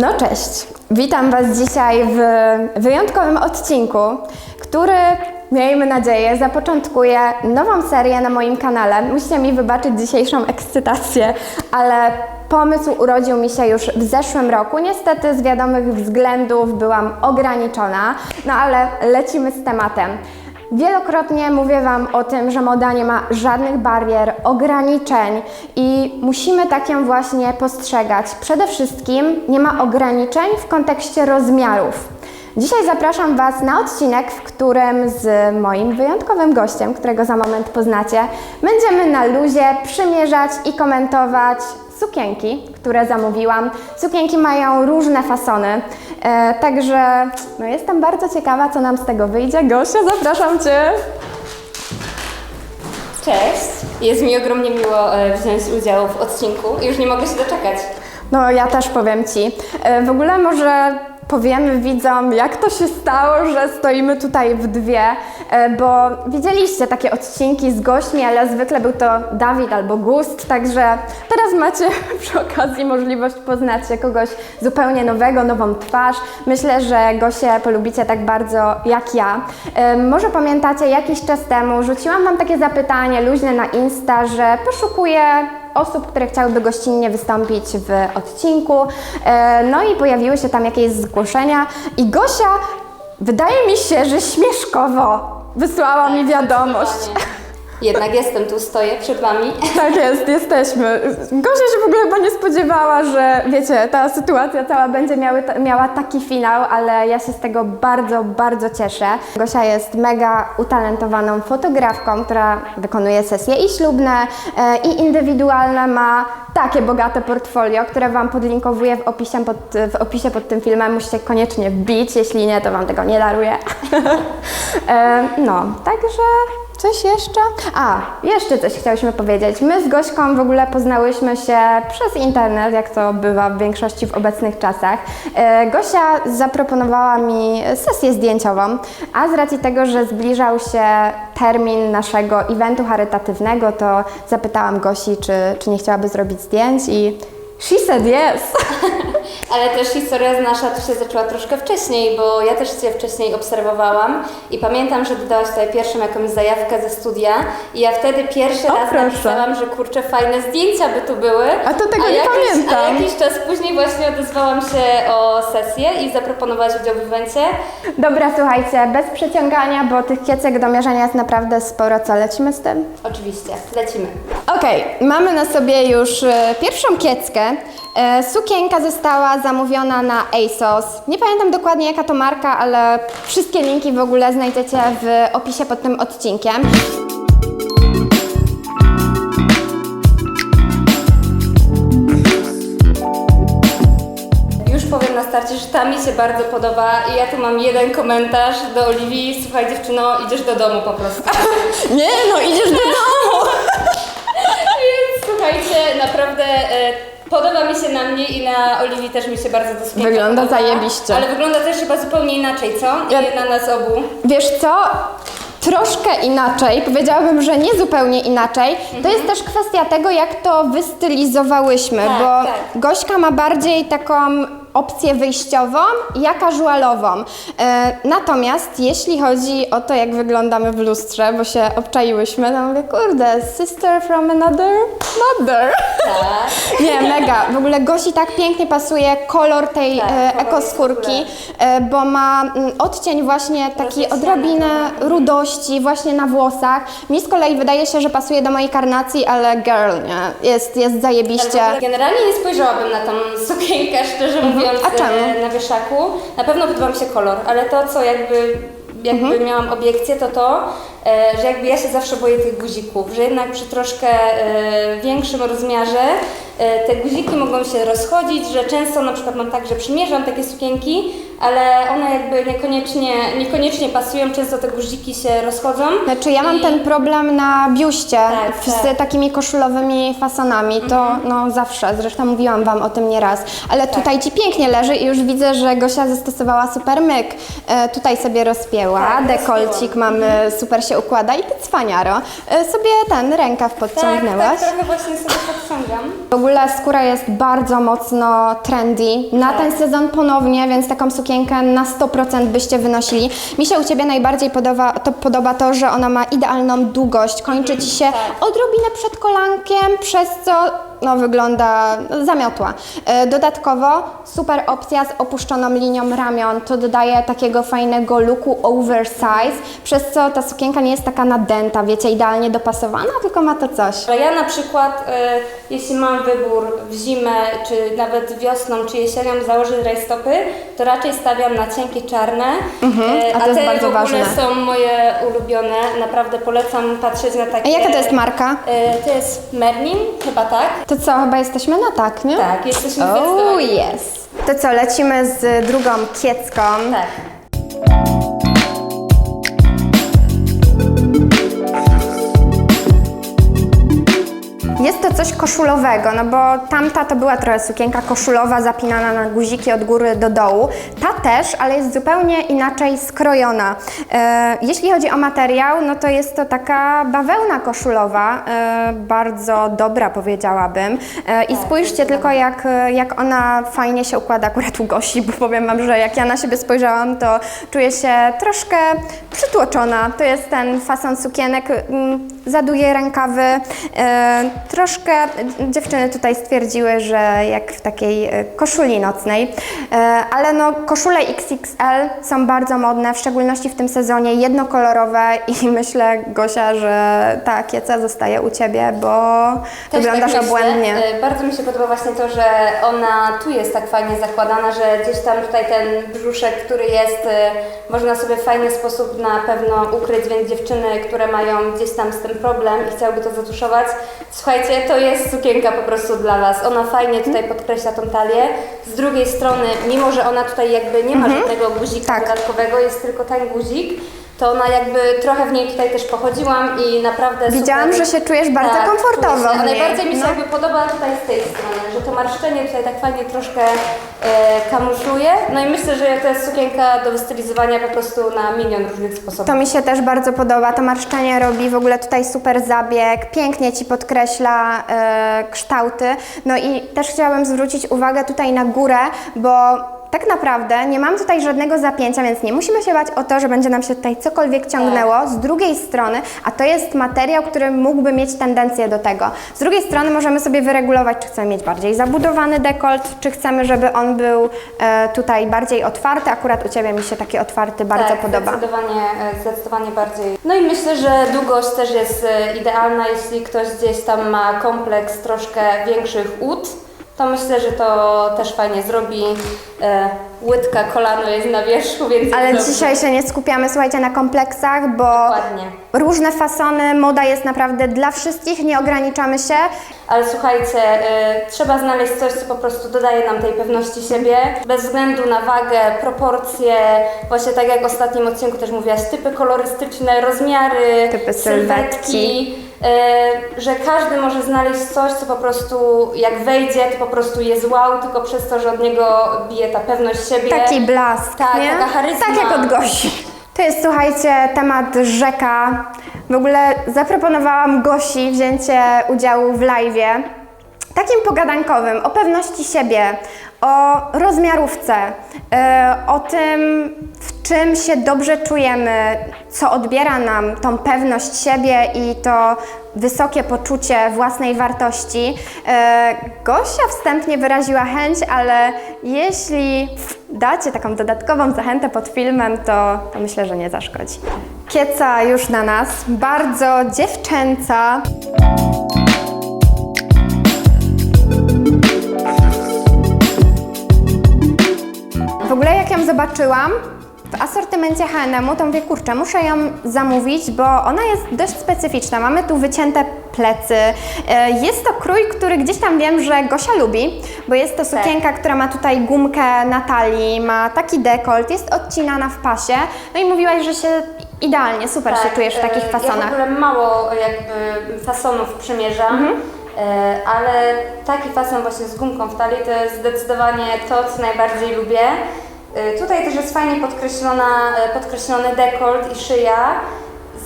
No cześć. Witam Was dzisiaj w wyjątkowym odcinku, który miejmy nadzieję zapoczątkuje nową serię na moim kanale. Musicie mi wybaczyć dzisiejszą ekscytację, ale pomysł urodził mi się już w zeszłym roku. Niestety z wiadomych względów byłam ograniczona, no ale lecimy z tematem. Wielokrotnie mówię Wam o tym, że moda nie ma żadnych barier, ograniczeń i musimy tak ją właśnie postrzegać. Przede wszystkim nie ma ograniczeń w kontekście rozmiarów. Dzisiaj zapraszam Was na odcinek, w którym z moim wyjątkowym gościem, którego za moment poznacie, będziemy na luzie przymierzać i komentować sukienki, które zamówiłam. Sukienki mają różne fasony, e, także no jestem bardzo ciekawa, co nam z tego wyjdzie. Gosia, zapraszam Cię. Cześć, jest mi ogromnie miło e, wziąć udział w odcinku i już nie mogę się doczekać. No ja też powiem Ci. E, W ogóle może powiemy widzom, jak to się stało, że stoimy tutaj w dwie, e, bo widzieliście takie odcinki z gośćmi, ale zwykle był to Dawid albo Gust, także teraz macie przy okazji możliwość poznać kogoś zupełnie nowego, nową twarz. Myślę, że Gosię polubicie tak bardzo jak ja. E, Może pamiętacie, jakiś czas temu rzuciłam Wam takie zapytanie luźne na Insta, że poszukuję osób, które chciałyby gościnnie wystąpić w odcinku. E, No i pojawiły się tam jakieś zgłoszenia i Gosia, wydaje mi się, że śmieszkowo wysłała mi wiadomość. Jednak jestem tu, stoję przed Wami. Tak jest, jesteśmy. Gosia się w ogóle chyba nie spodziewała, że wiecie, ta sytuacja cała będzie miały, miała taki finał, ale ja się z tego bardzo, bardzo cieszę. Gosia jest mega utalentowaną fotografką, która wykonuje sesje i ślubne, e, i indywidualne, ma takie bogate portfolio, które Wam podlinkowuję w opisie pod, w opisie pod tym filmem. Musicie koniecznie wbić, jeśli nie, to Wam tego nie daruję. E, no, także Coś jeszcze? A, jeszcze coś chciałyśmy powiedzieć. My z Gośką w ogóle poznałyśmy się przez internet, jak to bywa w większości w obecnych czasach. E, Gosia zaproponowała mi sesję zdjęciową, a z racji tego, że zbliżał się termin naszego eventu charytatywnego, to zapytałam Gosi, czy, czy nie chciałaby zrobić zdjęć i she said yes. Ale też historia nasza tu się zaczęła troszkę wcześniej, bo ja też Cię wcześniej obserwowałam i pamiętam, że dodałaś tutaj pierwszą jakąś zajawkę ze studia i ja wtedy pierwszy O, raz proszę. napisałam, że kurczę, fajne zdjęcia by tu były. A to tego nie jakiś, pamiętam. A jakiś czas później właśnie odezwałam się o sesję i zaproponowałaś udział w evencie. Dobra, słuchajcie, bez przeciągania, bo tych kiecek do mierzenia jest naprawdę sporo. Co, lecimy z tym? Oczywiście, lecimy. Okej, mamy na sobie już e, pierwszą kieckę. E, sukienka została zamówiona na ASOS. Nie pamiętam dokładnie jaka to marka, ale wszystkie linki w ogóle znajdziecie w opisie pod tym odcinkiem. Już powiem na starcie, że ta mi się bardzo podoba i ja tu mam jeden komentarz do Oliwii. Słuchaj dziewczyno, idziesz do domu po prostu. Nie no, idziesz do domu! Więc słuchajcie, naprawdę e, podoba mi się na mnie i na Oliwii też mi się bardzo to sukienka Wygląda podoba. zajebiście. Ale wygląda też chyba zupełnie inaczej, co? Ja- I na nas obu. Wiesz co? Troszkę inaczej, powiedziałabym, że nie zupełnie inaczej. To jest też kwestia tego, jak to wystylizowałyśmy, Tak, bo tak. Gośka ma bardziej taką opcję wyjściową, ja casualową. E, natomiast jeśli chodzi o to, jak wyglądamy w lustrze, bo się obczaiłyśmy, to mówię, kurde, sister from another mother. Tak. Nie, mega. W ogóle Gosi tak pięknie pasuje kolor tej Tak, e, ekoskórki, e, bo ma mm, odcień właśnie taki odrobinę rudości właśnie na włosach. Mi z kolei wydaje się, że pasuje do mojej karnacji, ale girl, nie? Jest, jest zajebiście. Generalnie nie spojrzałabym na tą sukienkę, szczerze mówiąc, A czemu? e, na wieszaku. Na pewno podoba mi się kolor, ale to, co jakby, jakby Mhm. miałam obiekcję, to to, e, że jakby ja się zawsze boję tych guzików, że jednak przy troszkę e, większym rozmiarze e, te guziki mogą się rozchodzić, że często na przykład mam tak, że przymierzam takie sukienki, ale one jakby niekoniecznie, niekoniecznie pasują, często te guziki się rozchodzą. Znaczy ja mam I- ten problem na biuście Tak, z tak. takimi koszulowymi fasonami, to no zawsze, zresztą mówiłam Wam o tym nieraz, ale tutaj Ci pięknie leży i już widzę, że Gosia zastosowała super myk. E, tutaj sobie rozpięła, Tak, dekolcik rozpięłam. mamy, super się układa i ty cwaniaro. E, sobie ten rękaw Tak, podciągnęłaś. tak, trochę właśnie sobie podciągam. W ogóle skóra jest bardzo mocno trendy na Tak. ten sezon ponownie, więc taką sukienkę na 100% byście wynosili. Mi się u Ciebie najbardziej podoba to, podoba to, że ona ma idealną długość, kończy Ci się tak. odrobinę przed kolankiem, przez co no, wygląda zamiotła. E, Dodatkowo super opcja z opuszczoną linią ramion, to dodaje takiego fajnego looku oversize, przez co ta sukienka nie jest taka nadęta, wiecie, idealnie dopasowana, tylko ma to coś. Ja na przykład, e, jeśli mam wybór w zimę, czy nawet wiosną, czy jesienią założyć rajstopy, to raczej stawiam na cienkie czarne. E, Mhm, a to jest te bardzo w ogóle ważne. są moje ulubione. Naprawdę polecam patrzeć na A takie... jaka to jest marka? E, to jest Merlin, chyba tak. To co, chyba jesteśmy na tak, nie? Tak, jesteśmy Oh yes. To co, lecimy z drugą kiecką. Tak. Coś koszulowego, no bo tamta to była trochę sukienka koszulowa zapinana na guziki od góry do dołu. Ta też, ale jest zupełnie inaczej skrojona. E, jeśli chodzi o materiał, no to jest to taka bawełna koszulowa, e, bardzo dobra powiedziałabym. E, I spójrzcie tylko jak, jak ona fajnie się układa akurat u Gosi, bo powiem Wam, że jak ja na siebie spojrzałam, to czuję się troszkę przytłoczona. To jest ten fason sukienek, mm, za długie rękawy. E, troszkę dziewczyny tutaj stwierdziły, że jak w takiej e, koszuli nocnej, e, ale no koszule XXL są bardzo modne, w szczególności w tym sezonie jednokolorowe i myślę Gosia, że ta kieca zostaje u Ciebie, bo Też wyglądasz tak obłędnie. E, Bardzo mi się podoba właśnie to, że ona tu jest tak fajnie zakładana, że gdzieś tam tutaj ten brzuszek, który jest, można sobie w fajny sposób na pewno ukryć, więc dziewczyny, które mają gdzieś tam z tym problem i chciałyby to zatuszować, słuchajcie, to jest sukienka po prostu dla Was. Ona fajnie tutaj podkreśla tą talię. Z drugiej strony, mimo że ona tutaj jakby nie ma żadnego guzika Tak. dodatkowego, jest tylko ten guzik, to ona jakby trochę w niej tutaj też pochodziłam i naprawdę Widziałam, super. że się czujesz bardzo Tak, komfortowo czuję się. A niej. najbardziej mi się No. jakby podoba tutaj z tej strony, że to marszczenie tutaj tak fajnie troszkę e, kamufluje. No i myślę, że to jest sukienka do wystylizowania po prostu na milion różnych sposobów. To mi się też bardzo podoba. To marszczenie robi w ogóle tutaj super zabieg, pięknie ci podkreśla e, kształty. No i też chciałabym zwrócić uwagę tutaj na górę, bo tak naprawdę nie mam tutaj żadnego zapięcia, więc nie musimy się bać o to, że będzie nam się tutaj cokolwiek ciągnęło. Z drugiej strony, a to jest materiał, który mógłby mieć tendencję do tego. Z drugiej strony możemy sobie wyregulować, czy chcemy mieć bardziej zabudowany dekolt, czy chcemy, żeby on był e, tutaj bardziej otwarty. Akurat u Ciebie mi się taki otwarty bardzo tak, podoba. Zdecydowanie, e, zdecydowanie bardziej. No i myślę, że długość też jest e, idealna, jeśli ktoś gdzieś tam ma kompleks troszkę większych ud, to myślę, że to też fajnie zrobi. E, łydka kolano jest na wierzchu, więc Ale jest dobrze. dzisiaj się nie skupiamy, słuchajcie, na kompleksach, bo Dokładnie. różne fasony, moda jest naprawdę dla wszystkich, nie ograniczamy się. Ale słuchajcie, y, trzeba znaleźć coś, co po prostu dodaje nam tej pewności siebie, bez względu na wagę, proporcje, właśnie tak jak w ostatnim odcinku też mówiłaś, typy kolorystyczne, rozmiary, Typy sylwetki, y, że każdy może znaleźć coś, co po prostu jak wejdzie, to po prostu jest wow, tylko przez to, że od niego bije ta pewność siebie. Taki blask, Tak, nie? taka charyzma. Tak jak od Gosi. To jest, słuchajcie, temat rzeka. W ogóle zaproponowałam Gosi wzięcie udziału w live'ie, takim pogadankowym, o pewności siebie, o rozmiarówce, e, o tym, czym się dobrze czujemy, co odbiera nam tą pewność siebie i to wysokie poczucie własnej wartości. E, Gosia wstępnie wyraziła chęć, ale jeśli dacie taką dodatkową zachętę pod filmem, to, to myślę, że nie zaszkodzi. Kieca już na nas, bardzo dziewczęca. W ogóle jak ją zobaczyłam, w asortymencie H&M-u, to mówię, kurczę, muszę ją zamówić, bo ona jest dość specyficzna. Mamy tu wycięte plecy. E, Jest to krój, który gdzieś tam wiem, że Gosia lubi, bo jest to sukienka, która ma tutaj gumkę na talii, ma taki dekolt, jest odcinana w pasie. No i mówiłaś, że się idealnie, super się czujesz w takich e, Ja w fasonach. ogóle mało jakby fasonów przymierzam, Mhm. e, ale taki fason właśnie z gumką w talii to jest zdecydowanie to, co najbardziej lubię. E, Tutaj też jest fajnie podkreślona, e, podkreślony dekolt i szyja.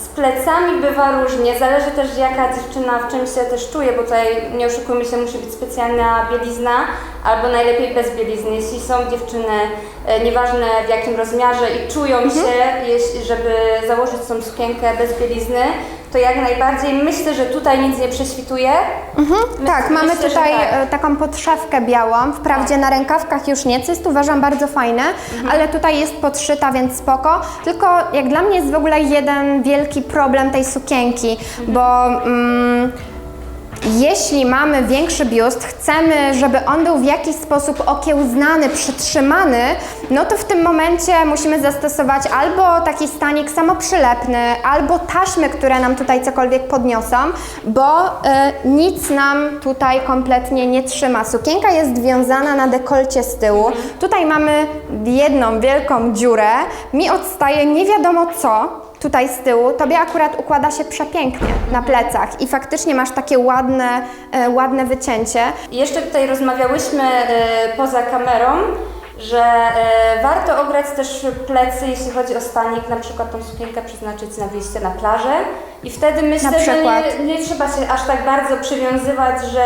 Z plecami bywa różnie, zależy też jaka dziewczyna w czym się też czuje, bo tutaj nie oszukujmy się, musi być specjalna bielizna albo najlepiej bez bielizny. Jeśli są dziewczyny, e, nieważne w jakim rozmiarze i czują się, jeśli, żeby założyć tą sukienkę bez bielizny, to jak najbardziej myślę, że tutaj nic nie prześwituje. My- Tak, mamy myślę, że tutaj tak. e, taką podszewkę białą, wprawdzie na rękawkach już nie, co jest uważam bardzo fajne, Mhm. ale tutaj jest podszyta, więc spoko. Tylko jak dla mnie jest w ogóle jeden wielki problem tej sukienki, Mhm. bo mm, jeśli mamy większy biust, chcemy, żeby on był w jakiś sposób okiełznany, przytrzymany, no to w tym momencie musimy zastosować albo taki stanik samoprzylepny, albo taśmy, które nam tutaj cokolwiek podniosą, bo e, nic nam tutaj kompletnie nie trzyma. Sukienka jest wiązana na dekolcie z tyłu. Tutaj mamy jedną wielką dziurę. Mi odstaje nie wiadomo co, tutaj z tyłu, tobie akurat układa się przepięknie na plecach i faktycznie masz takie ładne, e, ładne wycięcie. I Jeszcze tutaj rozmawiałyśmy e, poza kamerą, że e, warto ograć też plecy, jeśli chodzi o stanik, na przykład tą sukienkę przeznaczyć na wyjście na plażę i wtedy myślę, że przykład. nie, nie trzeba się aż tak bardzo przywiązywać, że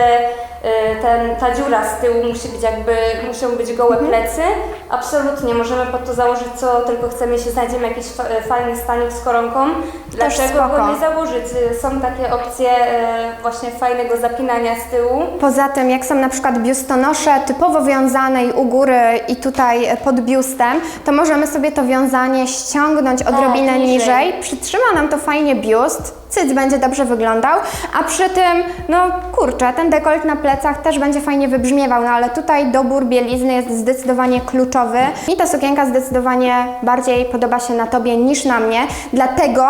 e, ten, ta dziura z tyłu musi być jakby, muszą być gołe Mhm. plecy. Absolutnie, możemy pod to założyć co tylko chcemy, jeśli znajdziemy jakiś e, fajny stanik z koronką. Dlaczego go nie założyć? E, Są takie opcje e, właśnie fajnego zapinania z tyłu. Poza tym, jak są na przykład biustonosze typowo wiązane i u góry i tutaj e, pod biustem, to możemy sobie to wiązanie ściągnąć odrobinę niżej. niżej. Przytrzyma nam to fajnie biust, cyc będzie dobrze wyglądał, a przy tym, no kurczę, ten dekolt na plecach też będzie fajnie wybrzmiewał, no ale tutaj dobór bielizny jest zdecydowanie kluczowy. Mi ta sukienka zdecydowanie bardziej podoba się na Tobie niż na mnie, dlatego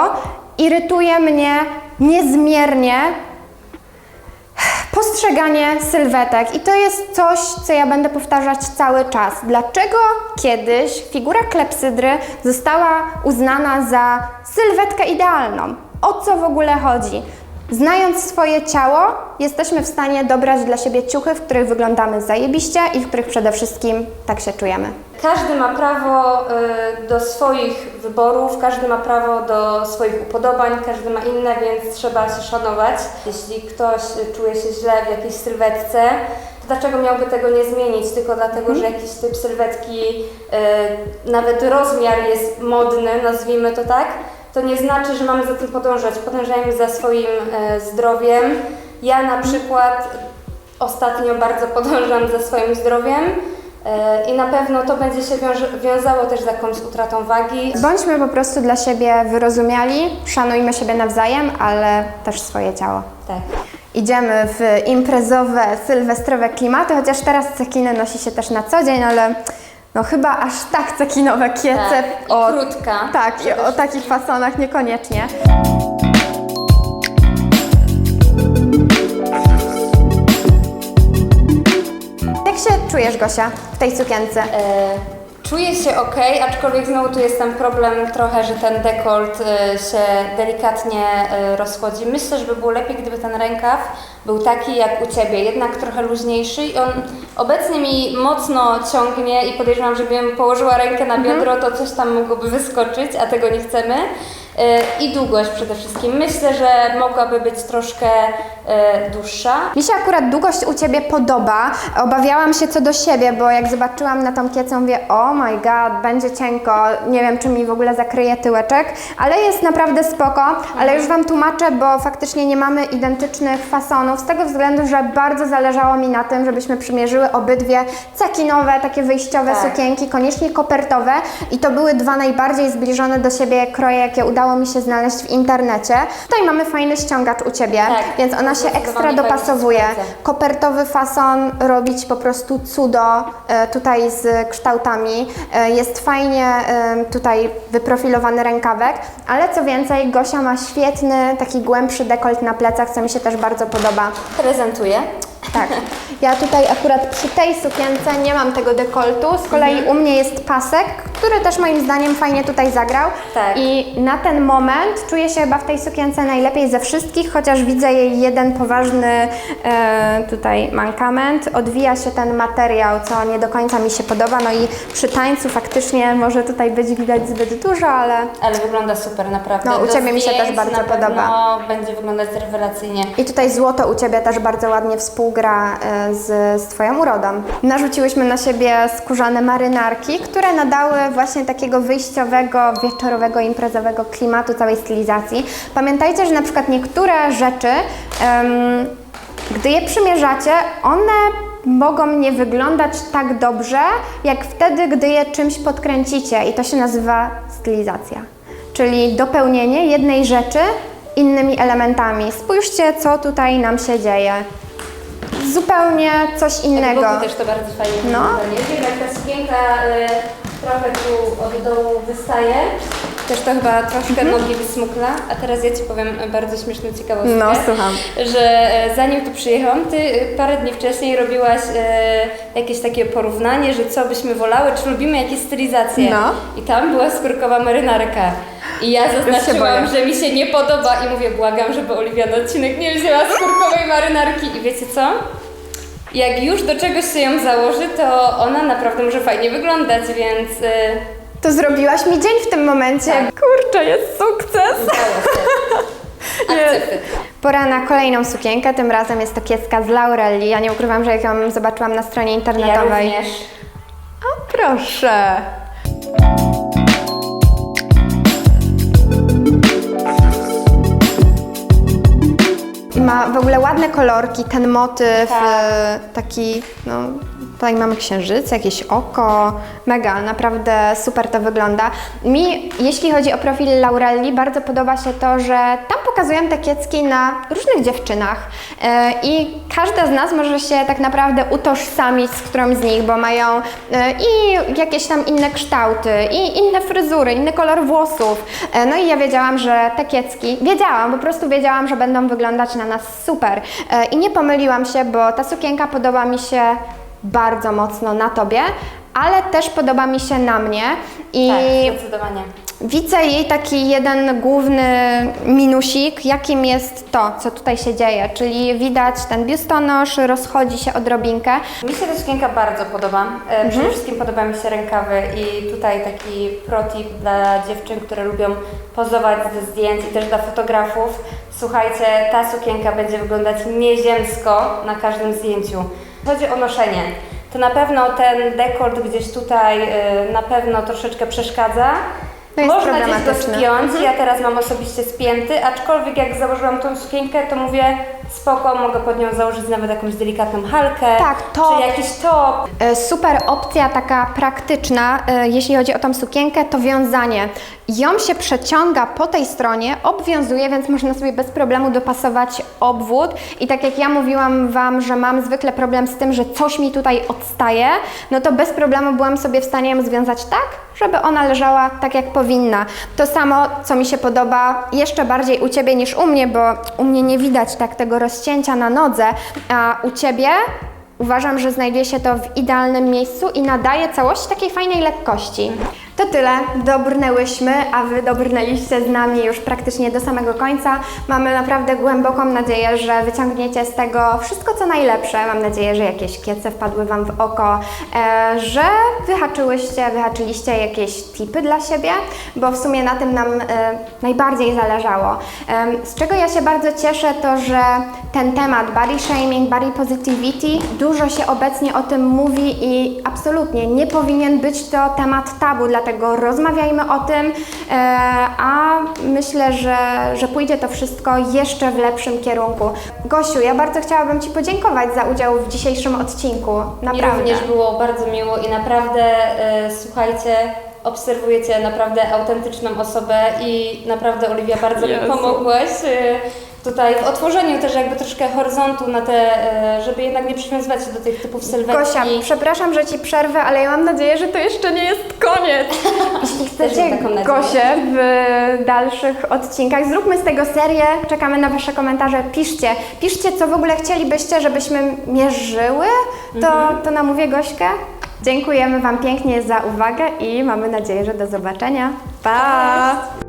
irytuje mnie niezmiernie postrzeganie sylwetek i to jest coś, co ja będę powtarzać cały czas. Dlaczego kiedyś figura klepsydry została uznana za sylwetkę idealną? O co w ogóle chodzi? Znając swoje ciało, jesteśmy w stanie dobrać dla siebie ciuchy, w których wyglądamy zajebiście i w których przede wszystkim tak się czujemy. Każdy ma prawo y, do swoich wyborów, każdy ma prawo do swoich upodobań, każdy ma inne, więc trzeba się szanować. Jeśli ktoś czuje się źle w jakiejś sylwetce, to dlaczego miałby tego nie zmienić? Tylko dlatego, że jakiś typ sylwetki, y, nawet rozmiar jest modny, nazwijmy to tak, to nie znaczy, że mamy za tym podążać. Podążajmy za swoim y, zdrowiem. Ja na przykład ostatnio bardzo podążam za swoim zdrowiem. E, I na pewno to będzie się wiązało też z jakąś utratą wagi. Bądźmy po prostu dla siebie wyrozumiali, szanujmy siebie nawzajem, ale też swoje ciało. Tak. Idziemy w imprezowe, sylwestrowe klimaty, chociaż teraz cekiny nosi się też na co dzień, ale no chyba aż tak cekinowe kiece Tak, o, krótka. Tak, i o takich fasonach niekoniecznie. Jak się czujesz, Gosia, w tej sukience? E, Czuję się ok, aczkolwiek znowu tu jest ten problem trochę, że ten dekolt e, się delikatnie e, rozchodzi. Myślę, że by było lepiej, gdyby ten rękaw był taki jak u Ciebie, jednak trochę luźniejszy i on obecnie mi mocno ciągnie i podejrzewam, że gdybym położyła rękę na biodro, to coś tam mogłoby wyskoczyć, a tego nie chcemy. E, I długość przede wszystkim. Myślę, że mogłaby być troszkę e, dłuższa. Mi się akurat długość u Ciebie podoba. Obawiałam się co do siebie, bo jak zobaczyłam na tą kiecę, mówię, oh my god, będzie cienko, nie wiem, czy mi w ogóle zakryje tyłeczek, ale jest naprawdę spoko, ale już Wam tłumaczę, bo faktycznie nie mamy identycznych fasonów, z tego względu, że bardzo zależało mi na tym, żebyśmy przymierzyły obydwie cekinowe, takie wyjściowe Tak. sukienki, koniecznie kopertowe i to były dwa najbardziej zbliżone do siebie kroje, jakie udało udało mi się znaleźć w internecie. Tutaj mamy fajny ściągacz u Ciebie, Tak, więc ona się ekstra dopasowuje. Kopertowy fason robić po prostu cudo e, tutaj z kształtami. E, Jest fajnie e, tutaj wyprofilowany rękawek, ale co więcej, Gosia ma świetny, taki głębszy dekolt na plecach, co mi się też bardzo podoba. Prezentuję. Tak. Ja tutaj akurat przy tej sukience nie mam tego dekoltu, z kolei Mhm. u mnie jest pasek, który też moim zdaniem fajnie tutaj zagrał. Tak. I na ten moment czuję się chyba w tej sukience najlepiej ze wszystkich, chociaż widzę jej jeden poważny e, tutaj mankament. Odwija się ten materiał, co nie do końca mi się podoba, no i przy tańcu faktycznie może tutaj być widać zbyt dużo, ale Ale wygląda super, naprawdę. No, u Do Ciebie mi się też bardzo podoba. pewno będzie wyglądać rewelacyjnie. I tutaj złoto u Ciebie też bardzo ładnie współgra e, z, z Twoją urodą. Narzuciłyśmy na siebie skórzane marynarki, które nadały właśnie takiego wyjściowego, wieczorowego, imprezowego klimatu całej stylizacji. Pamiętajcie, że na przykład niektóre rzeczy, gdy je przymierzacie, one mogą nie wyglądać tak dobrze, jak wtedy, gdy je czymś podkręcicie i to się nazywa stylizacja. Czyli dopełnienie jednej rzeczy innymi elementami. Spójrzcie, co tutaj nam się dzieje. Zupełnie coś innego. Jak boku też to bardzo fajnie No. wygląda. Nie ta sukienka y, trochę tu od dołu wystaje. Też to chyba troszkę nogi wysmukla. A teraz ja Ci powiem bardzo śmieszną ciekawostkę. Mhm. No, słucham. Że e, zanim tu przyjechałam, Ty e, parę dni wcześniej robiłaś e, jakieś takie porównanie, że co byśmy wolały, czy lubimy jakieś stylizacje. No. I tam była skórkowa marynarka. I ja zaznaczyłam, że mi się nie podoba i mówię, błagam, żeby Oliwia na odcinek nie wzięła skórkowej marynarki. I wiecie co? Jak już do czegoś się ją założy, to ona naprawdę może fajnie wyglądać, więc y, To zrobiłaś mi dzień w tym momencie. Tak. Kurczę, jest sukces! Akcepty. Pora na kolejną sukienkę. Tym razem jest to kieska z Laurelli. Ja nie ukrywam, że jak ją zobaczyłam na stronie Ja internetowej. również. O, proszę. Ma w ogóle ładne kolorki, ten motyw, Tak. e, taki, no, tutaj mamy księżyc, jakieś oko, mega, naprawdę super to wygląda. Mi, jeśli chodzi o profil Laurelli, bardzo podoba się to, że tam pokazują te kiecki na różnych dziewczynach e, i każda z nas może się tak naprawdę utożsamić z którąś z nich, bo mają e, i jakieś tam inne kształty, i inne fryzury, inny kolor włosów. E, no i ja wiedziałam, że te kiecki, wiedziałam, po prostu wiedziałam, że będą wyglądać na nas super. I nie pomyliłam się, bo ta sukienka podoba mi się bardzo mocno na tobie, ale też podoba mi się na mnie i Tak, zdecydowanie. widzę jej taki jeden główny minusik, jakim jest to, co tutaj się dzieje, czyli widać ten biustonosz rozchodzi się odrobinkę. Mi się ta sukienka bardzo podoba. E, Mhm. Przede wszystkim podoba mi się rękawy i tutaj taki protip dla dziewczyn, które lubią pozować ze zdjęć i też dla fotografów. Słuchajcie, ta sukienka będzie wyglądać nieziemsko na każdym zdjęciu. Chodzi o noszenie. To na pewno ten dekolt gdzieś tutaj e, na pewno troszeczkę przeszkadza. To jest Można gdzieś go problematyczne. spiąć, ja teraz mam osobiście spięty, aczkolwiek jak założyłam tą sukienkę, to mówię spoko, mogę pod nią założyć nawet jakąś delikatną halkę, Tak, top. czy jakiś top. E, Super opcja taka praktyczna, e, jeśli chodzi o tą sukienkę, to wiązanie. Ją się przeciąga po tej stronie, obwiązuje, więc można sobie bez problemu dopasować obwód. I tak jak ja mówiłam Wam, że mam zwykle problem z tym, że coś mi tutaj odstaje, no to bez problemu byłam sobie w stanie ją związać tak, żeby ona leżała tak jak powinna. To samo, co mi się podoba jeszcze bardziej u Ciebie niż u mnie, bo u mnie nie widać tak tego rozcięcia na nodze, a u Ciebie Uważam, że znajduje się to w idealnym miejscu i nadaje całości takiej fajnej lekkości. To tyle, dobrnęłyśmy, a Wy dobrnęliście z nami już praktycznie do samego końca. Mamy naprawdę głęboką nadzieję, że wyciągniecie z tego wszystko co najlepsze. Mam nadzieję, że jakieś kiece wpadły Wam w oko, e, że wyhaczyłyście, wyhaczyliście jakieś tipy dla siebie, bo w sumie na tym nam e, najbardziej zależało. Z czego ja się bardzo cieszę, to że ten temat body shaming, body positivity, dużo się obecnie o tym mówi i absolutnie nie powinien być to temat tabu, dlatego rozmawiajmy o tym, e, a myślę, że, że pójdzie to wszystko jeszcze w lepszym kierunku. Gosiu, ja bardzo chciałabym Ci podziękować za udział w dzisiejszym odcinku. Mi Naprawdę. również było bardzo miło i naprawdę, e, słuchajcie, obserwujecie naprawdę autentyczną osobę i naprawdę Oliwia bardzo mi pomogłaś y, tutaj w otworzeniu też jakby troszkę horyzontu na te, y, żeby jednak nie przywiązywać się do tych typów sylwetki. Gosia, przepraszam, że Ci przerwę, ale ja mam nadzieję, że to jeszcze nie jest koniec. Jeśli chcecie. Gosię w dalszych odcinkach, zróbmy z tego serię, czekamy na Wasze komentarze, piszcie. Piszcie, co w ogóle chcielibyście, żebyśmy mierzyły, to, to namówię Gośkę. Dziękujemy Wam pięknie za uwagę i mamy nadzieję, że do zobaczenia. Pa!